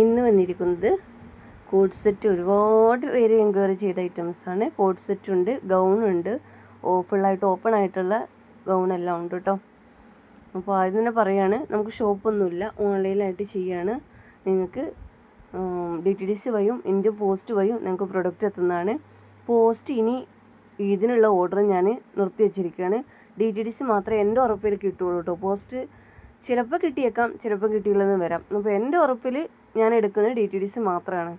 ഇന്ന് വന്നിരിക്കുന്നത്. Code set ഒരുപാട് പേര് എൻക്വയറി ചെയ്ത ഐറ്റംസാണ് കോഡ് സെറ്റ് ഉണ്ട് ഗൗൺ ഉണ്ട്. ഫുള്ളായിട്ട് ഓപ്പൺ ആയിട്ടുള്ള ഗൗണെല്ലാം ഉണ്ട് കേട്ടോ അപ്പോൾ ആദ്യം തന്നെ പറയുകയാണ് നമുക്ക് ഷോപ്പൊന്നുമില്ല ഓൺലൈനായിട്ട് ചെയ്യാണ്. നിങ്ങൾക്ക് ഡി ടി ഡി പോസ്റ്റ് വഴിയും നിങ്ങൾക്ക് പ്രൊഡക്റ്റ് എത്തുന്നതാണ്. പോസ്റ്റ് ഇനി ഇതിനുള്ള ഓർഡർ ഞാൻ നിർത്തി വെച്ചിരിക്കുകയാണ്. ഡി ടി ഡി സി മാത്രമേ എന്റെ ഉറപ്പിൽ കിട്ടുള്ളൂ കേട്ടോ പോസ്റ്റ് ചിലപ്പോൾ കിട്ടിയേക്കാം ചിലപ്പോൾ കിട്ടിയില്ലെന്ന് വരാം. അപ്പോൾ എന്റെ ഉറപ്പിൽ ഞാൻ എടുക്കുന്നത് ഡി ടി ഡി സി മാത്രമാണ്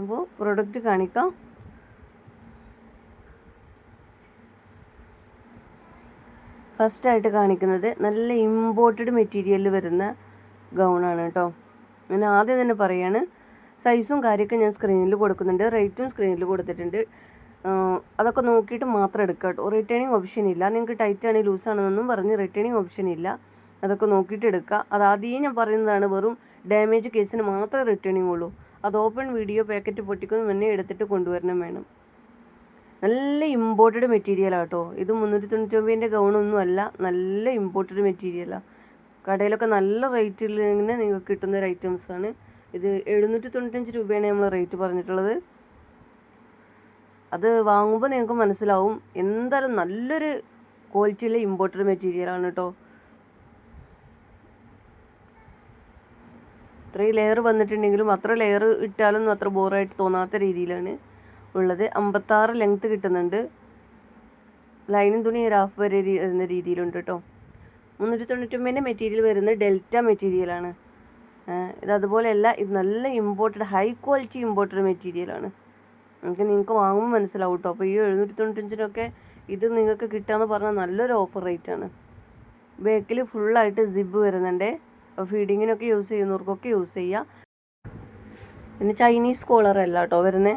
അപ്പോൾ പ്രൊഡക്റ്റ് കാണിക്കാം ഫസ്റ്റായിട്ട് കാണിക്കുന്നത് നല്ല ഇമ്പോർട്ടഡ് മെറ്റീരിയലിൽ വരുന്ന ഗൗണാണ് കേട്ടോ ഞാൻ ആദ്യം തന്നെ പറയാണ് സൈസും കാര്യമൊക്കെ ഞാൻ സ്ക്രീനിൽ കൊടുക്കുന്നുണ്ട് റേറ്റും സ്ക്രീനിൽ കൊടുത്തിട്ടുണ്ട്. അതൊക്കെ നോക്കിയിട്ട് മാത്രം എടുക്കാം കേട്ടോ റിട്ടേണിങ് ഓപ്ഷൻ ഇല്ല. നിങ്ങൾക്ക് ടൈറ്റ് ആണ് ലൂസ് ആണെന്നൊന്നും പറഞ്ഞ് റിട്ടേണിങ് ഓപ്ഷൻ ഇല്ല. അതൊക്കെ നോക്കിയിട്ട് എടുക്കുക. അത് ആദ്യം ഞാൻ പറയുന്നതാണ് വെറും ഡാമേജ് കേസിന് മാത്രമേ റിട്ടേണിങ് ഉള്ളൂ അത് ഓപ്പൺ വീഡിയോ പാക്കറ്റ് പൊട്ടിക്കുന്ന മുന്നേ എടുത്തിട്ട് കൊണ്ടുവരണം വേണം. നല്ല ഇമ്പോർട്ടഡ് മെറ്റീരിയലാണ് കേട്ടോ. ഇത് മുന്നൂറ്റി തൊണ്ണൂറ്റൊമ്പതിന്റെ ഗൗണൊന്നും അല്ല. നല്ല ഇമ്പോർട്ടഡ് മെറ്റീരിയലാണ് കടയിലൊക്കെ നല്ല റേറ്റിൽ ഇങ്ങനെ നിങ്ങൾക്ക് കിട്ടുന്ന ഒരു ഐറ്റംസാണ് ഇത് എഴുന്നൂറ്റി തൊണ്ണൂറ്റഞ്ച് രൂപയാണ് നമ്മൾ റേറ്റ് പറഞ്ഞിട്ടുള്ളത്. അത് വാങ്ങുമ്പോൾ നിങ്ങൾക്ക് മനസ്സിലാവും. എന്തായാലും നല്ലൊരു ക്വാളിറ്റിയിലെ ഇമ്പോർട്ടഡ് മെറ്റീരിയലാണ് കേട്ടോ. ഇത്രയും ലെയർ വന്നിട്ടുണ്ടെങ്കിലും അത്ര ലെയർ ഇട്ടാലൊന്നും അത്ര ബോറായിട്ട് തോന്നാത്ത രീതിയിലാണ് ഉള്ളത്. അമ്പത്താറ് ലെങ്ത്ത് കിട്ടുന്നുണ്ട്. ലൈനും തുണി ഒരു ഹാഫ് വരെ വരുന്ന രീതിയിലുണ്ട് കേട്ടോ മുന്നൂറ്റി തൊണ്ണൂറ്റൊമ്പതിന്റെ മെറ്റീരിയൽ വരുന്നത് ഡെൽറ്റ മെറ്റീരിയലാണ് ഇത് അതുപോലെയല്ല ഇത് നല്ല ഇമ്പോർട്ടഡ് ഹൈ ക്വാളിറ്റി ഇമ്പോർട്ടഡ് മെറ്റീരിയലാണ് നിങ്ങൾക്ക് നിങ്ങൾക്ക് വാങ്ങുമ്പോൾ മനസ്സിലാവും കേട്ടോ അപ്പോൾ ഈ എഴുന്നൂറ്റി തൊണ്ണൂറ്റഞ്ചിനൊക്കെ ഇത് നിങ്ങൾക്ക് കിട്ടുക എന്ന് പറഞ്ഞാൽ നല്ലൊരു ഓഫർ റേറ്റാണ് ബാക്കിൽ ഫുള്ളായിട്ട് സിബ് വരുന്നുണ്ട്. ഫീഡിങ്ങിനൊക്കെ യൂസ് ചെയ്യുന്നവർക്കൊക്കെ യൂസ് ചെയ്യുക പിന്നെ ചൈനീസ് കോളർ അല്ല കേട്ടോ വരുന്നത്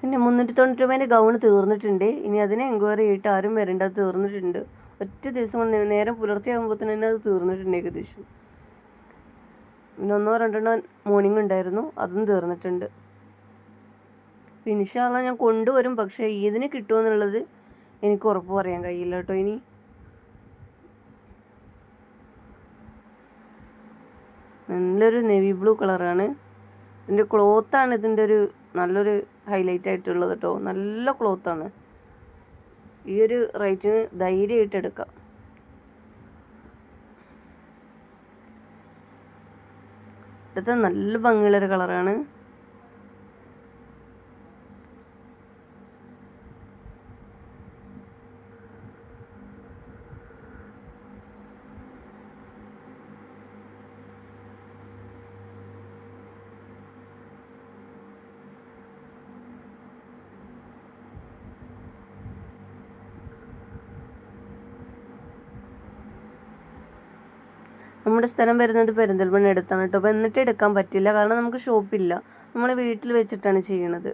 പിന്നെ മുന്നൂറ്റി തൊണ്ണൂറ്റി രൂപേന്റെ ഗൗണ് തീർന്നിട്ടുണ്ട്. ഇനി അതിനെ എൻക്വയറി ചെയ്തിട്ട് ആരും വരേണ്ട അത് തീർന്നിട്ടുണ്ട്. ഒറ്റ ദിവസം കൊണ്ട് നേരം പുലർച്ചെ ആകുമ്പോൾ തന്നെ അത് തീർന്നിട്ടുണ്ട് ഏകദേശം. പിന്നെ ഒന്നോ രണ്ടെണ്ണോ മോർണിംഗ് ഉണ്ടായിരുന്നു അതും തീർന്നിട്ടുണ്ട്. ഫിനിഷാകാൻ ഞാൻ കൊണ്ടുവരും പക്ഷേ ഇതിന് കിട്ടുമെന്നുള്ളത് എനിക്ക് ഉറപ്പ് പറയാൻ കഴിയില്ല കേട്ടോ ഇനി. നല്ലൊരു നെവി ബ്ലൂ കളറാണ് ഇതിന്റെ ക്ലോത്താണ് ഇതിന്റെ ഒരു നല്ലൊരു ഹൈലൈറ്റ് ആയിട്ടുള്ളത് കേട്ടോ നല്ല ക്ലോത്താണ് ഈ ഒരു റേറ്റിന് ധൈര്യമായിട്ട് എടുക്കാം. അടുത്ത നല്ല ഭംഗിയുള്ളൊരു കളറാണ് നമ്മുടെ സ്ഥലം വരുന്നത് പെരിന്തൽമണ്ണ അടുത്താണ് കേട്ടോ. അപ്പോൾ എന്നിട്ട് എടുക്കാൻ പറ്റില്ല. കാരണം നമുക്ക് ഷോപ്പില്ല നമ്മൾ വീട്ടിൽ വെച്ചിട്ടാണ് ചെയ്യണത്.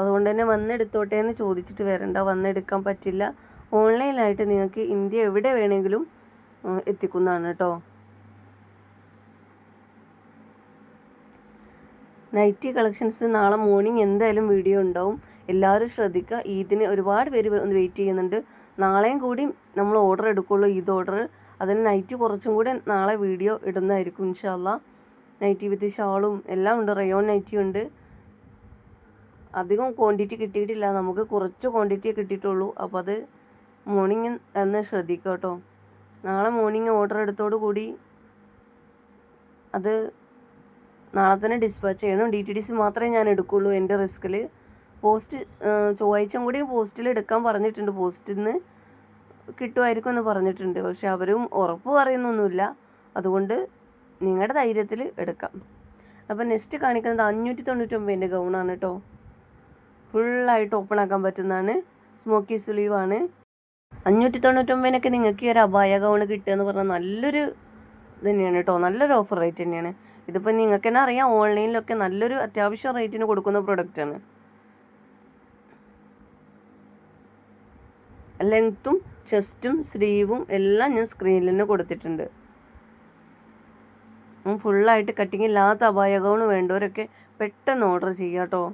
അതുകൊണ്ട് തന്നെ വന്നെടുത്തോട്ടെ എന്ന് ചോദിച്ചിട്ട് വരണ്ട. വന്നെടുക്കാൻ പറ്റില്ല. ഓൺലൈനായിട്ട് നിങ്ങൾക്ക് ഇന്ത്യ എവിടെ വേണമെങ്കിലും എത്തിക്കുന്നതാണ് കേട്ടോ. നൈറ്റി കളക്ഷൻസ് നാളെ മോർണിംഗ് എന്തായാലും വീഡിയോ ഉണ്ടാവും. എല്ലാവരും ശ്രദ്ധിക്കുക. ഈദിന് ഒരുപാട് പേര് വെയിറ്റ് ചെയ്യുന്നുണ്ട്. നാളെയും കൂടി നമ്മൾ ഓർഡർ എടുക്കുള്ളൂ ഈദ് ഓർഡർ അതിന് നൈറ്റ് കുറച്ചും കൂടി നാളെ വീഡിയോ ഇടുന്നതായിരിക്കും ഇൻഷാല്ല നൈറ്റി വിത്ത് ഷാളും എല്ലാം ഉണ്ട്. റയോൺ നൈറ്റി ഉണ്ട്. അധികം ക്വാണ്ടിറ്റി കിട്ടിയിട്ടില്ല. നമുക്ക് കുറച്ച് ക്വാണ്ടിറ്റിയെ കിട്ടിയിട്ടുള്ളൂ. അപ്പോൾ അത് മോർണിംഗ് എന്ന് ശ്രദ്ധിക്കാം കേട്ടോ. നാളെ മോർണിംഗ് ഓർഡർ എടുത്തോടു കൂടി അത് നാളെ തന്നെ ഡിസ്പാച്ച് ചെയ്യണം. ഡി ടി ഡി സി മാത്രമേ ഞാൻ എടുക്കുള്ളൂ എന്റെ റിസ്കിൽ പോസ്റ്റ് ചൊവ്വാഴ്ച കൂടി പോസ്റ്റിൽ എടുക്കാൻ പറഞ്ഞിട്ടുണ്ട്. പോസ്റ്റിൽ നിന്ന് കിട്ടുമായിരിക്കും എന്ന് പറഞ്ഞിട്ടുണ്ട്. പക്ഷെ അവരും ഉറപ്പ് പറയുന്നൊന്നുമില്ല. അതുകൊണ്ട് നിങ്ങളുടെ ധൈര്യത്തിൽ എടുക്കാം. അപ്പം നെക്സ്റ്റ് കാണിക്കുന്നത് അഞ്ഞൂറ്റി തൊണ്ണൂറ്റൊമ്പതിന്റെ ഗൗണാണ് കേട്ടോ ഫുള്ളായിട്ട് ഓപ്പൺ ആക്കാൻ പറ്റുന്നതാണ്. സ്മോക്കി സുലീവാണ് അഞ്ഞൂറ്റി തൊണ്ണൂറ്റൊമ്പതിനൊക്കെ നിങ്ങൾക്ക് ഈ ഒരു അപായ ഗൗൺ കിട്ടുക എന്ന് പറഞ്ഞാൽ നല്ലൊരു തന്നെയാണ് കേട്ടോ നല്ലൊരു ഓഫർ റേറ്റ് തന്നെയാണ്. ഇതിപ്പോൾ നിങ്ങൾക്ക് തന്നെ അറിയാം ഓൺലൈനിലൊക്കെ നല്ലൊരു അത്യാവശ്യം റേറ്റിന് കൊടുക്കുന്ന പ്രൊഡക്റ്റാണ് ലെങ്ത്തും ചെസ്റ്റും സ്ലീവും എല്ലാം ഞാൻ സ്ക്രീനിൽ തന്നെ കൊടുത്തിട്ടുണ്ട്. ഫുള്ളായിട്ട് കട്ടിങ് ഇല്ലാത്ത അപായകവും വേണ്ടവരൊക്കെ പെട്ടെന്ന് ഓർഡർ ചെയ്യുക കേട്ടോ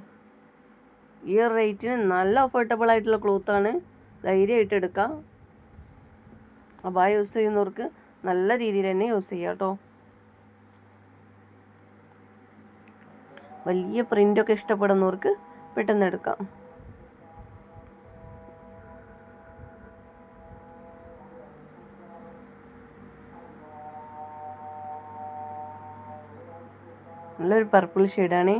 ഈ റേറ്റിന് നല്ല അഫോർഡബിൾ ആയിട്ടുള്ള ക്ലോത്താണ് ധൈര്യമായിട്ട് എടുക്കാം. അപായ യൂസ് ചെയ്യുന്നവർക്ക് നല്ല രീതിയിൽ തന്നെ യൂസ് ചെയ്യാം കേട്ടോ. വലിയ പ്രിന്റൊക്കെ ഇഷ്ടപ്പെടുന്നവർക്ക് പെട്ടെന്ന് എടുക്കാം. നല്ലൊരു പർപ്പിൾ ഷെയ്ഡാണ്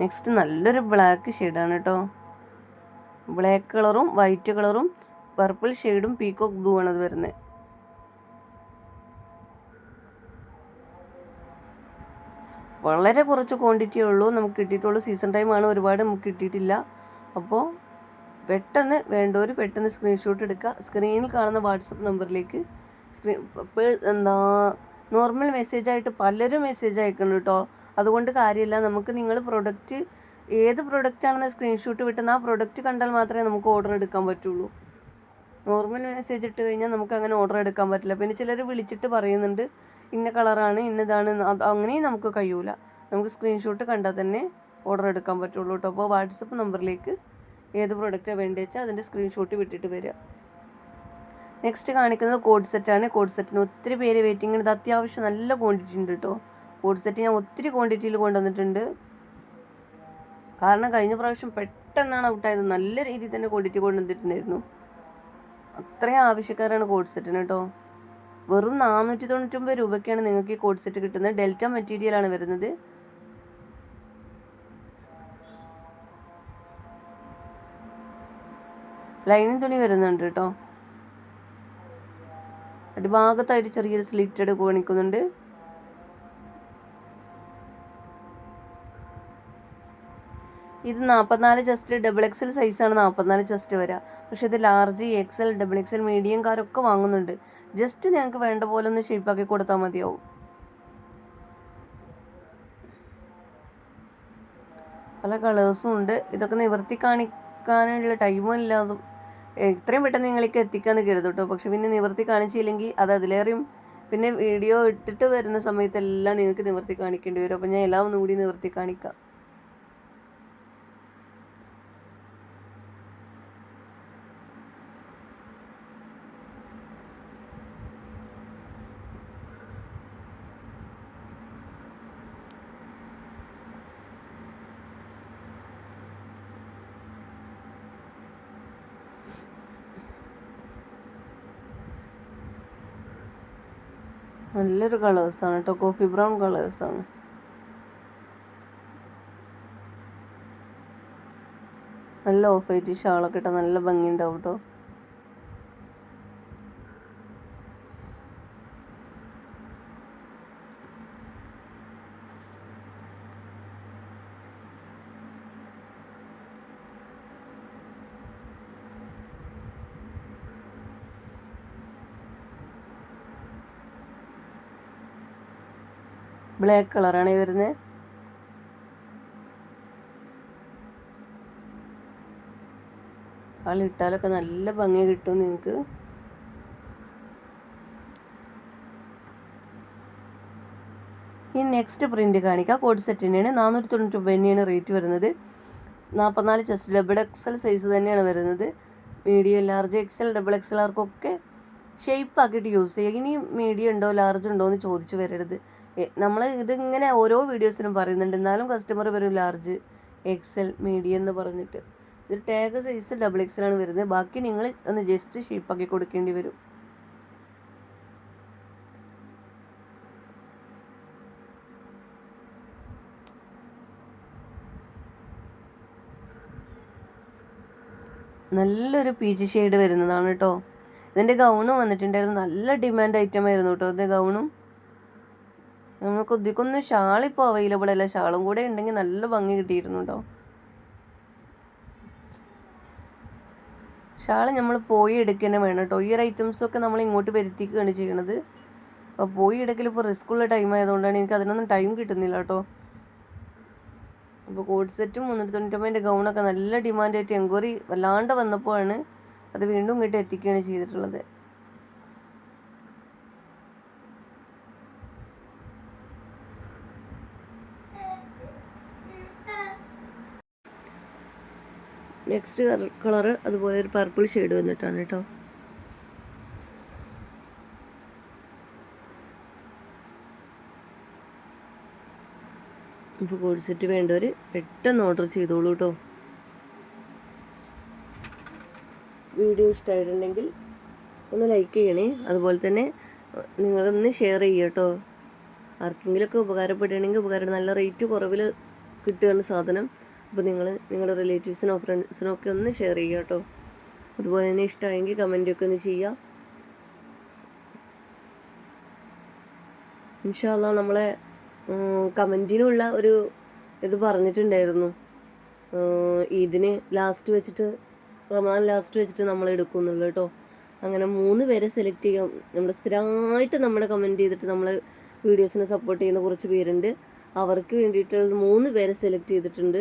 നെക്സ്റ്റ് നല്ലൊരു ബ്ലാക്ക് ഷെയ്ഡാണ് കേട്ടോ ബ്ലാക്ക് കളറും വൈറ്റ് കളറും പർപ്പിൾ ഷെയ്ഡും പീക്കോക്ക് ബ്ലൂ ആണ് അത് വരുന്നത് വളരെ കുറച്ച് ക്വാണ്ടിറ്റിയേ ഉള്ളൂ. നമുക്ക് കിട്ടിയിട്ടുള്ളൂ സീസൺ ടൈമാണ് ഒരുപാട് നമുക്ക് കിട്ടിയിട്ടില്ല. അപ്പോൾ പെട്ടെന്ന് വേണ്ടവർ പെട്ടെന്ന് സ്ക്രീൻഷോട്ട് എടുക്കുക. സ്ക്രീനിൽ കാണുന്ന വാട്സപ്പ് നമ്പറിലേക്ക് സ്ക്രീൻ എന്താ നോർമൽ മെസ്സേജ് ആയിട്ട് പലരും മെസ്സേജ് അയക്കുന്നുണ്ട് കേട്ടോ. അതുകൊണ്ട് കാര്യമില്ല. നമുക്ക് നിങ്ങൾ പ്രൊഡക്റ്റ് ഏത് പ്രൊഡക്റ്റ് ആണെന്ന് സ്ക്രീൻഷോട്ട് വിട്ടുന്ന ആ പ്രൊഡക്റ്റ് കണ്ടാൽ മാത്രമേ നമുക്ക് ഓർഡർ എടുക്കാൻ പറ്റുള്ളൂ. നോർമൽ മെസ്സേജ് ഇട്ട് കഴിഞ്ഞാൽ നമുക്ക് അങ്ങനെ ഓർഡർ എടുക്കാൻ പറ്റില്ല. പിന്നെ ചിലർ വിളിച്ചിട്ട് പറയുന്നുണ്ട് ഇന്ന കളറാണ് ഇന്നതാണ് അങ്ങനെയും നമുക്ക് കഴിയൂല. നമുക്ക് സ്ക്രീൻഷോട്ട് കണ്ടാൽ തന്നെ ഓർഡർ എടുക്കാൻ പറ്റുള്ളൂ കേട്ടോ. അപ്പോൾ വാട്സപ്പ് നമ്പറിലേക്ക് ഏത് പ്രൊഡക്റ്റാണ് വേണ്ടത് വെച്ചാൽ അതിന്റെ സ്ക്രീൻഷോട്ട് വിട്ടിട്ട് വരിക. നെക്സ്റ്റ് കാണിക്കുന്നത് കോഡ് സെറ്റാണ് കോഡ് സെറ്റിന് ഒത്തിരി പേര് വെയിറ്റിംഗ് ഉണ്ട്. അത്യാവശ്യം നല്ല ക്വാണ്ടിറ്റി ഉണ്ട് കേട്ടോ കോഡ് സെറ്റ് ഞാൻ ഒത്തിരി ക്വാണ്ടിറ്റിയിൽ കൊണ്ടുവന്നിട്ടുണ്ട്. കാരണം കഴിഞ്ഞ പ്രാവശ്യം പെട്ടെന്നാണ് ഔട്ടായത് നല്ല രീതിയിൽ തന്നെ ക്വാണ്ടിറ്റി കൊണ്ടുവന്നിട്ടുണ്ടായിരുന്നു. അത്രയും ആവശ്യക്കാരാണ് കോഡ് സെറ്റിന് കേട്ടോ വെറും നാനൂറ്റി തൊണ്ണൂറ്റൊമ്പത് രൂപയ്ക്കാണ് നിങ്ങൾക്ക് ഈ കോഡ് സെറ്റ് കിട്ടുന്നത്. ഡെൽറ്റ മെറ്റീരിയൽ ആണ് വരുന്നത്. ലൈനിങ് തുണി വരുന്നുണ്ട് കേട്ടോ അടിഭാഗത്തായിട്ട് ചെറിയൊരു സ്ലിറ്റഡ് കാണിക്കുന്നുണ്ട്. ഇത് നാൽപ്പത്തിനാല് ചെസ്റ്റ് ഡബിൾ എക്സൽ സൈസാണ് നാൽപ്പത്തിനാല് ചെസ്റ്റ് വരിക പക്ഷെ ഇത് ലാർജ് എക്സൽ ഡബിൾ എക്സൽ മീഡിയംകാരൊക്കെ വാങ്ങുന്നുണ്ട്. ജസ്റ്റ് ഞങ്ങൾക്ക് വേണ്ട പോലെ ഒന്ന് ഷേപ്പാക്കി കൊടുത്താൽ മതിയാവും. പല കളേഴ്സും ഉണ്ട്. ഇതൊക്കെ നിവർത്തി കാണിക്കാനുള്ള ടൈമും ഇല്ലാതെ എത്രയും പെട്ടെന്ന് നിങ്ങളിലേക്ക് എത്തിക്കാന്ന് കരുതും കേട്ടോ പക്ഷെ പിന്നെ നിവർത്തി കാണിച്ചില്ലെങ്കിൽ അത് അതിലേറെയും പിന്നെ വീഡിയോ ഇട്ടിട്ട് വരുന്ന സമയത്തെല്ലാം നിങ്ങൾക്ക് നിവർത്തി കാണിക്കേണ്ടി വരും. അപ്പോൾ ഞാൻ എല്ലാം ഒന്നും കൂടി നിവർത്തി കാണിക്കാം. നല്ലൊരു കളേഴ്സാണ് കേട്ടോ. കോഫി ബ്രൗൺ കളേഴ്സാണ്. നല്ല ഓഫ് വൈറ്റ് ഷാളൊക്കെ ഇട്ടാൽ നല്ല ഭംഗിയുണ്ടാവും കേട്ടോ. ബ്ലാക്ക് കളറാണ് വരുന്നത് ആളിട്ടാലൊക്കെ നല്ല ഭംഗി കിട്ടും നിങ്ങൾക്ക് ഈ നെക്സ്റ്റ് പ്രിന്റ് കാണിക്കാം. കോഡ് സെറ്റ് തന്നെയാണ്. നാനൂറ്റി തൊണ്ണൂറ്റി ഒമ്പത് തന്നെയാണ് റേറ്റ് വരുന്നത്. നാൽപ്പത്തിനാല് ചെസ്റ്റ് ഡബിൾ എക്സൽ സൈസ് തന്നെയാണ് വരുന്നത്. Medium large XL double XL ആർക്കൊക്കെ ഷേപ്പ് ആക്കിയിട്ട് യൂസ് ചെയ്യുക ഇനി മീഡിയം ഉണ്ടോ ലാർജ് ഉണ്ടോ എന്ന് ചോദിച്ചു വരരുത്. നമ്മൾ ഇതിങ്ങനെ ഓരോ വീഡിയോസിനും പറയുന്നുണ്ട്. എന്നാലും കസ്റ്റമർ വരും ലാർജ് എക്സൽ മീഡിയം എന്ന് പറഞ്ഞിട്ട്. ഇത് ടാഗ് സൈസ് ഡബിൾ എക്സൽ ആണ് വരുന്നത്. ബാക്കി നിങ്ങൾ ഒന്ന് ജസ്റ്റ് ഷേപ്പാക്കി കൊടുക്കേണ്ടി വരും. നല്ലൊരു പീച്ച് ഷെയ്ഡ് വരുന്നതാണ് കേട്ടോ ഇതിന്റെ ഗൗണും വന്നിട്ടുണ്ടായിരുന്നു. നല്ല ഡിമാൻഡ് ഐറ്റം ആയിരുന്നു കേട്ടോ ഇത് ഗൗണും നമുക്ക് ഷാൾ ഇപ്പോൾ അവൈലബിൾ അല്ല. ഷാളും കൂടെ ഉണ്ടെങ്കിൽ നല്ല ഭംഗി കിട്ടിയിരുന്നു കേട്ടോ ഷാൾ നമ്മൾ പോയി എടുക്കുക വേണം കേട്ടോ ഈ ഒരു ഐറ്റംസൊക്കെ നമ്മൾ ഇങ്ങോട്ട് വരുത്തിക്കുകയാണ് ചെയ്യണത്. അപ്പോൾ പോയി എടുക്കൽ ഇപ്പോൾ റിസ്ക് ഉള്ള ടൈം ആയതുകൊണ്ടാണ് എനിക്ക് അതിനൊന്നും ടൈം കിട്ടുന്നില്ല കേട്ടോ അപ്പോൾ കോഡ് സെറ്റും മുന്നൂറ്റി തൊണ്ണൂറ്റൊമ്പതിന്റെ ഗൗണൊക്കെ നല്ല ഡിമാൻഡായിട്ട് എൻക്വയറി വല്ലാണ്ട് വന്നപ്പോഴാണ് അത് വീണ്ടും ഇങ്ങോട്ട് എത്തിക്കുകയാണ് ചെയ്തിട്ടുള്ളത്. നെക്സ്റ്റ് കളറ് അതുപോലെ ഒരു പർപ്പിൾ ഷെയ്ഡ് വന്നിട്ടാണ് കേട്ടോ. ഇപ്പോൾ കോഡ് സെറ്റ് വേണ്ടവർ പെട്ടെന്ന് ഓർഡർ ചെയ്തോളൂ കേട്ടോ വീഡിയോ ഇഷ്ടമായിട്ടുണ്ടെങ്കിൽ ഒന്ന് ലൈക്ക് ചെയ്യണേ. അതുപോലെ തന്നെ നിങ്ങളൊന്ന് ഷെയർ ചെയ്യുക കേട്ടോ ആർക്കെങ്കിലുമൊക്കെ ഉപകാരപ്പെടുകയാണെങ്കിൽ ഉപകാരം നല്ല റേറ്റ് കുറവിൽ കിട്ടുകയാണ് സാധനം. അപ്പോൾ നിങ്ങൾ നിങ്ങളുടെ റിലേറ്റീവ്സിനോ ഫ്രണ്ട്സിനോ ഒക്കെ ഒന്ന് ഷെയർ ചെയ്യുക കേട്ടോ. അതുപോലെ തന്നെ ഇഷ്ടമായെങ്കിൽ കമന്റൊക്കെ ഒന്ന് ചെയ്യുക. ഇൻഷാല്ല നമ്മളെ കമന്റിനുള്ള ഒരു ഇത് പറഞ്ഞിട്ടുണ്ടായിരുന്നു. ഈദിന് ലാസ്റ്റ് വെച്ചിട്ട് റമദാൻ ലാസ്റ്റ് വെച്ചിട്ട് നമ്മൾ എടുക്കുന്നുള്ളൂ കേട്ടോ. അങ്ങനെ മൂന്ന് പേരെ സെലക്ട് ചെയ്യാം. നമ്മുടെ സ്ഥിരമായിട്ട് നമ്മുടെ കമന്റ് ചെയ്തിട്ട് നമ്മളെ വീഡിയോസിനെ സപ്പോർട്ട് ചെയ്യുന്ന കുറച്ച് പേരുണ്ട്. അവർക്ക് വേണ്ടിയിട്ടുള്ള മൂന്ന് പേരെ സെലക്ട് ചെയ്തിട്ടുണ്ട്.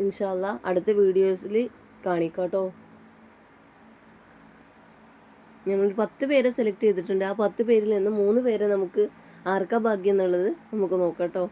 ഇൻഷാല്ല അടുത്ത വീഡിയോസിൽ കാണിക്കാം കേട്ടോ ഞങ്ങൾ പത്ത് പേരെ സെലക്ട് ചെയ്തിട്ടുണ്ട്. ആ പത്ത് പേരിൽ നിന്ന് മൂന്ന് പേരെ നമുക്ക് ആർക്കാ ഭാഗ്യം എന്നുള്ളത് നമുക്ക് നോക്കാം കേട്ടോ